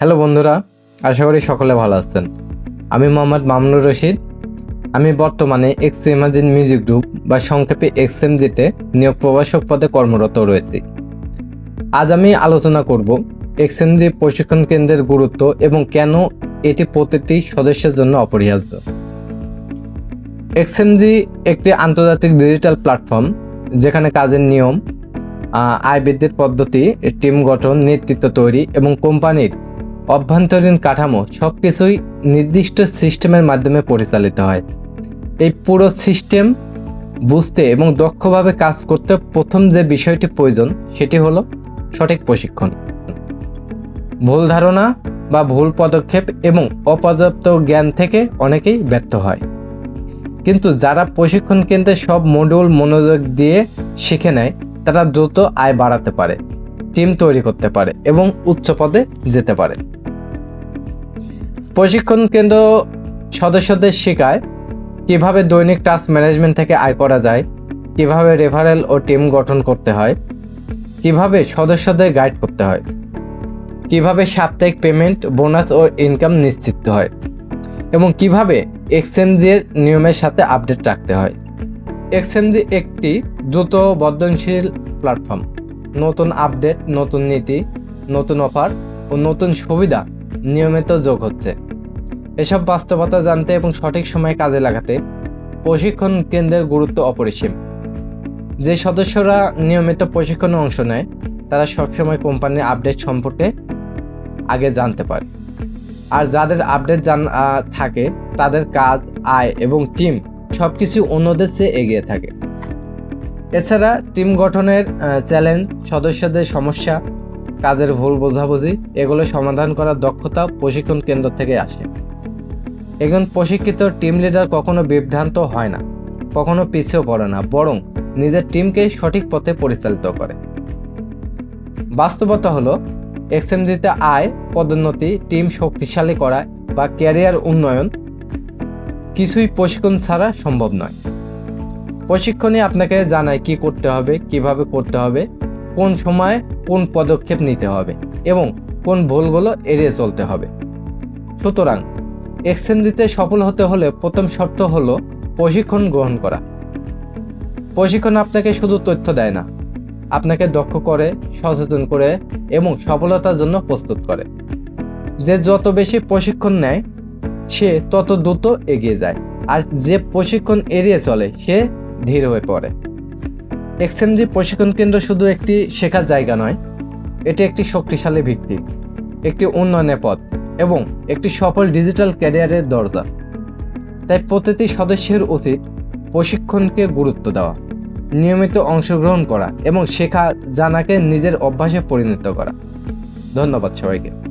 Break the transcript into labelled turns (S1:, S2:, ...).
S1: Hello বন্ধুরা, আশা করি সকলে ভালো আছেন। আমি মোহাম্মদ মামুনুর রশিদ। আমি বর্তমানে এক্স ইমাজিন মিউজিক গ্রুপ বা সংক্ষেপে এক্সএমজিতে নিয়োগ প্রভাষক পদে কর্মরত রয়েছি। আজ আমি আলোচনা করব এক্সএমজি প্রশিক্ষণ কেন্দ্রের গুরুত্ব এবং কেন এটি প্রতিটি সদস্যের জন্য অপরিহার্য। এক্সএমজি একটি আন্তর্জাতিক ডিজিটাল প্ল্যাটফর্ম যেখানে কাজের নিয়ম আয় বৃদ্ধির পদ্ধতি টিম গঠন, নেতৃত্ব তৈরি এবং কোম্পানির অভ্যন্তরীণ কাঠামো সব কিছুই নির্দিষ্ট সিস্টেমের মাধ্যমে পরিচালিত হয়। এই পুরো সিস্টেম বুঝতে এবং দক্ষভাবে কাজ করতে প্রথম যে বিষয়টি প্রয়োজন, সেটি হলো সঠিক প্রশিক্ষণ। ভুল ধারণা বা ভুল পদক্ষেপ এবং অপর্যাপ্ত জ্ঞান থেকে অনেকেই ব্যর্থ হয়। কিন্তু যারা প্রশিক্ষণ কেন্দ্রে সব মডিউল মনোযোগ দিয়ে শিখে নেয়, তারা দ্রুত আয় বাড়াতে পারে টিম তৈরি করতে পারে এবং উচ্চ পদে যেতে পারে। প্রশিক্ষণ কেন্দ্র সদস্যদের শেখায় কীভাবে দৈনিক টাস্ক ম্যানেজমেন্ট থেকে আয় করা যায়, কীভাবে রেফারেল ও টিম গঠন করতে হয়, কীভাবে সদস্যদের গাইড করতে হয়, কীভাবে সাপ্তাহিক পেমেন্ট, বোনাস ও ইনকাম নিশ্চিত হয় এবং কীভাবে এক্সচেঞ্জের নিয়মের সাথে আপডেট রাখতে হয়। এক্সচেঞ্জ একটি দ্রুত বর্ধনশীল প্ল্যাটফর্ম। নতুন আপডেট, নতুন নীতি, নতুন অফার ও নতুন সুবিধা নিয়মিত যোগ হচ্ছে। এসব বাস্তবতা জানতে এবং সঠিক সময়ে কাজে লাগাতে প্রশিক্ষণ কেন্দ্রের গুরুত্ব অপরিসীম। যে সদস্যরা নিয়মিত প্রশিক্ষণে অংশ নেয়, তারা সবসময় কোম্পানির আপডেট সম্পর্কে আগে জানতে পারে। আর যাদের আপডেট জান থাকে, তাদের কাজ, আয় এবং টিম সব কিছু অন্যদের চেয়ে এগিয়ে থাকে। এছাড়া টিম গঠনের চ্যালেঞ্জ, সদস্যদের সমস্যা, কাজের ভুল বোঝাবুঝি, এগুলো সমাধান করার দক্ষতা প্রশিক্ষণ কেন্দ্র থেকে আসে। একজন প্রশিক্ষিত টিম লিডার কখনো বিভ্রান্ত হয় না, কখনো পিছিয়ে পড়ে না, বরং নিজের টিমকে সঠিক পথে পরিচালিত করে। বাস্তবতা হলো, এক্সএমজিতে আয়, পদোন্নতি টিম শক্তিশালী করা বা ক্যারিয়ার উন্নয়ন কিছুই প্রশিক্ষণ ছাড়া সম্ভব নয়। প্রশিক্ষণে আপনাকে জানায় কি করতে হবে, কীভাবে করতে হবে, কোন সময় কোন পদক্ষেপ নিতে হবে এবং কোন ভুলগুলো এড়িয়ে চলতে হবে। সুতরাং এক্সচেঞ্জিতে সফল হতে হলে প্রথম শর্ত হলো প্রশিক্ষণ গ্রহণ করা। প্রশিক্ষণ আপনাকে শুধু তথ্য দেয় না, আপনাকে দক্ষ করে, সচেতন করে এবং সফলতার জন্য প্রস্তুত করে। যে যত বেশি প্রশিক্ষণ নেয়, সে তত দ্রুত এগিয়ে যায়, আর যে প্রশিক্ষণ এড়িয়ে চলে, সে ধীর হয়ে পড়ে। এক্সএমজি প্রশিক্ষণ কেন্দ্র শুধু একটি শেখার জায়গা নয়, এটি একটি শক্তিশালী ভিত্তি, একটি উন্নয়নের পথ। এবং একটি সফল ডিজিটাল ক্যারিয়ারের দরজা। তাই প্রতিটি সদস্যের উচিত প্রশিক্ষণকে গুরুত্ব দেওয়া, নিয়মিত অংশগ্রহণ করা এবং শেখা, জানাকে নিজের অভ্যাসে পরিণত করা। ধন্যবাদ সবাইকে।